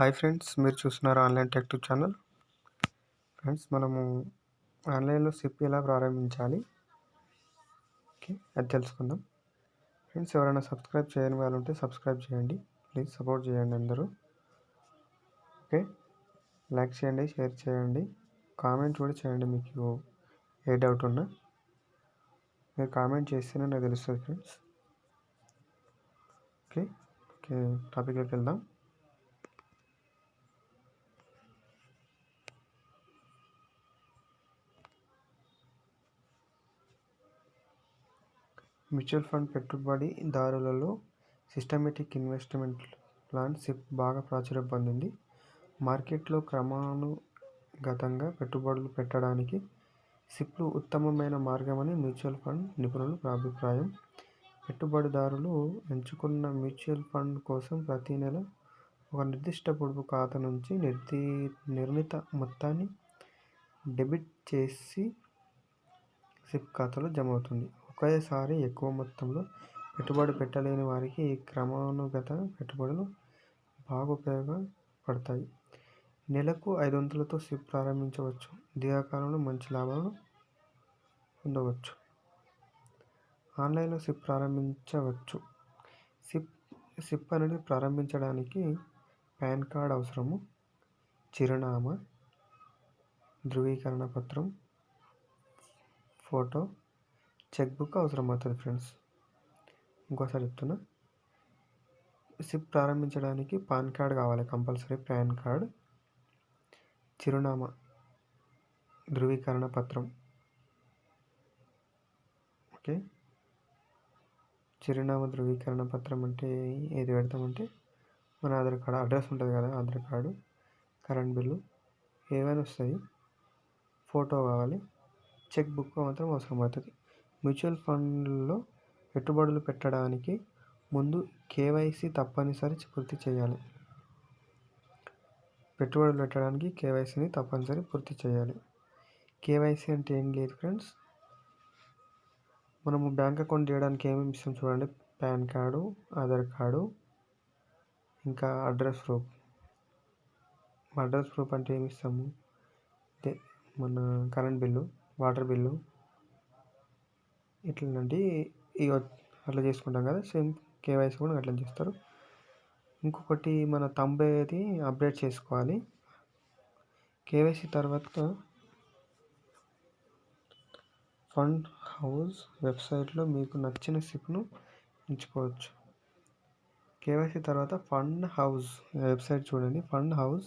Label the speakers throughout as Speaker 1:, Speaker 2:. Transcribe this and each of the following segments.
Speaker 1: Hi friends మీరు చూస్తున్నారు online tech channel. Friends మనము ఆన్లైన్లో సిప్ ఎలా ప్రారంభించాలి? ఓకే అది తెలుసుకుందాం. ఫ్రెండ్స్ ఎవరైనా సబ్స్క్రైబ్ చేయని వాళ్ళు ఉంటే సబ్స్క్రైబ్ చేయండి. ప్లీజ్ సపోర్ట్ చేయండి అందరూ. ఓకే లైక్ చేయండి షేర్ చేయండి కామెంట్ కూడా చేయండి మీకు ఏ డౌట్ ఉన్నా. మీరు కామెంట్ చేస్తేనే నాకు తెలుస్తుంది ఫ్రెండ్స్. ఓకే ఓకే టాపిక్లోకి వెళ్దాం. మ్యూచువల్ ఫండ్ పెట్టుబడిదారులలో సిస్టమేటిక్ ఇన్వెస్ట్మెంట్ ప్లాన్ సిప్ బాగా ప్రాచుర్యం పొందింది. మార్కెట్లో క్రమానుగతంగా పెట్టుబడులు పెట్టడానికి సిప్లు ఉత్తమమైన మార్గమని మ్యూచువల్ ఫండ్ నిపుణుల అభిప్రాయం. పెట్టుబడిదారులు ఎంచుకున్న మ్యూచువల్ ఫండ్ కోసం ప్రతి నెల ఒక నిర్దిష్ట పొదుపు ఖాతా నుంచి నిర్ది నిర్ణీత మొత్తాన్ని డెబిట్ చేసి సిప్ ఖాతాలో జమ అవుతుంది. ఒకేసారి ఎక్కువ మొత్తంలో పెట్టుబడి పెట్టలేని వారికి ఈ క్రమానుగత పెట్టుబడులు బాగా ఉపయోగపడతాయి. నెలకు ఐదు వందలతో సిప్ ప్రారంభించవచ్చు. దీర్ఘకాలంలో మంచి లాభాలు పొందవచ్చు. ఆన్లైన్లో సిప్ ప్రారంభించవచ్చు. సిప్ సిప్ అనేది ప్రారంభించడానికి పాన్ కార్డ్ అవసరము. చిరునామా ధృవీకరణ పత్రం ఫోటో చెక్ బుక్ అవసరం అవుతుంది ఫ్రెండ్స్. ఇంకోసారి చెప్తున్నా. సిప్ ప్రారంభించడానికి పాన్ కార్డ్ కావాలి కంపల్సరీ పాన్ కార్డ్. చిరునామా ధృవీకరణ పత్రం. ఓకే. చిరునామా ధృవీకరణ పత్రం అంటే ఏది పెడతామంటే మన ఆధార్ కార్డు అడ్రస్ ఉంటుంది కదా ఆధార్ కార్డు కరెంట్ బిల్లు ఏమైనా వస్తాయి. ఫోటో కావాలి చెక్ బుక్ మాత్రం అవసరం అవుతుంది మ్యూచువల్ ఫండ్లలో పెట్టుబడులు పెట్టడానికి ముందు కేవైసీ తప్పనిసరి పూర్తి చేయాలి. పెట్టుబడులు పెట్టడానికి కేవైసీని తప్పనిసరి పూర్తి చేయాలి. కేవైసీ అంటే ఏం లేదు ఫ్రెండ్స్? మనము బ్యాంక్ అకౌంట్ చేయడానికి ఏమేమి ఇస్తాం చూడండి. పాన్ కార్డు ఆధార్ కార్డు ఇంకా అడ్రస్ ప్రూఫ్. అడ్రస్ ప్రూఫ్ అంటే ఏమి ఇస్తాము? మన కరెంట్ బిల్లు వాటర్ బిల్లు ఇట్లాంటి ఇక అట్లా చేసుకుంటాం కదా. సేమ్ కేవైసీ కూడా అట్లా చేస్తారు. ఇంకొకటి మన తంబేది అప్డేట్ చేసుకోవాలి. కేవైసీ తర్వాత ఫండ్ హౌస్ వెబ్సైట్లో మీకు నచ్చిన సిప్ను ఎంచుకోవచ్చు. కేవైసీ తర్వాత ఫండ్ హౌస్ వెబ్సైట్ చూడండి. ఫండ్ హౌస్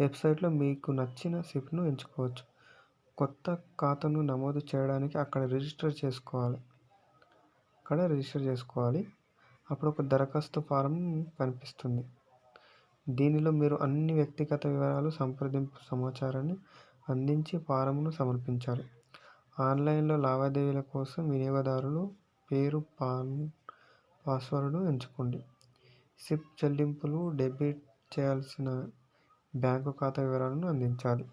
Speaker 1: వెబ్సైట్లో మీకు నచ్చిన సిప్ను ఎంచుకోవచ్చు. కొత్త ఖాతాను నమోదు చేయడానికి అక్కడ రిజిస్టర్ చేసుకోవాలి. అక్కడ రిజిస్టర్ చేసుకోవాలి. అప్పుడు ఒక దరఖాస్తు ఫారం కనిపిస్తుంది. దీనిలో మీరు అన్ని వ్యక్తిగత వివరాలు సంప్రదింపు సమాచారాన్ని అందించి ఫారంను సమర్పించాలి. ఆన్లైన్లో లావాదేవీల కోసం వినియోగదారులు పేరు పాన్ పాస్వర్డ్ ఎంచుకోండి. సిప్ చెల్లింపులు డెబిట్ చేయాల్సిన బ్యాంకు ఖాతా వివరాలను అందించాలి.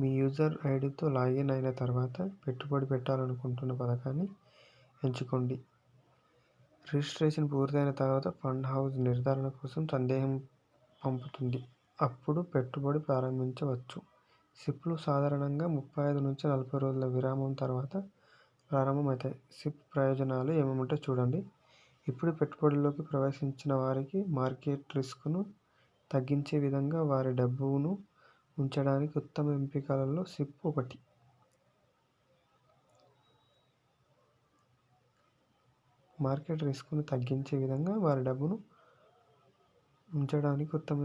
Speaker 1: మీ యూజర్ ఐడితో లాగిన్ అయిన తర్వాత పెట్టుబడి పెట్టాలనుకుంటున్న పథకాన్ని ఎంచుకోండి. రిజిస్ట్రేషన్ పూర్తయిన తర్వాత ఫండ్ హౌస్ నిర్ధారణ కోసం సందేహం పంపుతుంది. అప్పుడు పెట్టుబడి ప్రారంభించవచ్చు. సిప్లు సాధారణంగా ముప్పై ఐదు నుంచి నలభై రోజుల విరామం తర్వాత ప్రారంభమవుతాయి. సిప్ ప్రయోజనాలు ఏమేమిటో చూడండి. ఇప్పుడు పెట్టుబడిలోకి ప్రవేశించిన వారికి మార్కెట్ రిస్క్ను తగ్గించే విధంగా వారి డబ్బును ఉంచడానికి ఉత్తమ ఎంపికలలో సిప్ ఒకటి. మార్కెట్ రిస్క్ను తగ్గించే విధంగా వారి డబ్బును ఉంచడానికి ఉత్తమ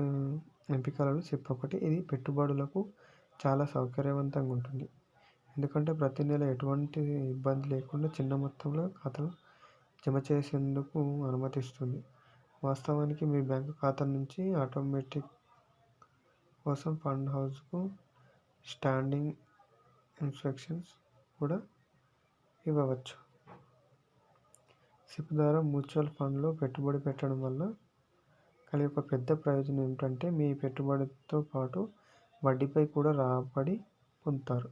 Speaker 1: ఎంపికలలో సిప్ ఒకటి. ఇది పెట్టుబడులకు చాలా సౌకర్యవంతంగా ఉంటుంది. ఎందుకంటే ప్రతి నెల ఎటువంటి ఇబ్బంది లేకుండా చిన్న మొత్తంలో ఖాతాను జమ చేసేందుకు అనుమతిస్తుంది. వాస్తవానికి మీ బ్యాంకు ఖాతా నుంచి ఆటోమేటిక్ కోసం ఫండ్ హౌస్కు స్టాండింగ్ ఇన్స్ట్రక్షన్స్ కూడా ఇవ్వవచ్చు. సిప్ ద్వారా మ్యూచువల్ ఫండ్లో పెట్టుబడి పెట్టడం వల్ల కలిగే ఒక పెద్ద ప్రయోజనం ఏమిటంటే మీ పెట్టుబడితో పాటు వడ్డీపై కూడా రాబడి పొందుతారు.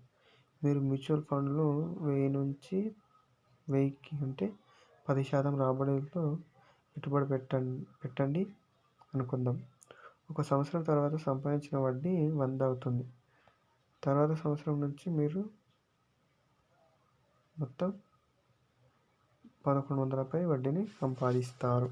Speaker 1: మీరు మ్యూచువల్ ఫండ్లో వెయ్యి నుంచి వెయ్యికి అంటే పది శాతం రాబడితో పెట్టుబడి పెట్టండి పెట్టండి అనుకుందాం. ఒక సంవత్సరం తర్వాత సంపాదించిన వడ్డీ వంద అవుతుంది. తర్వాత సంవత్సరం నుంచి మీరు మొత్తం పదకొండు వందలపై వడ్డీని సంపాదిస్తారు.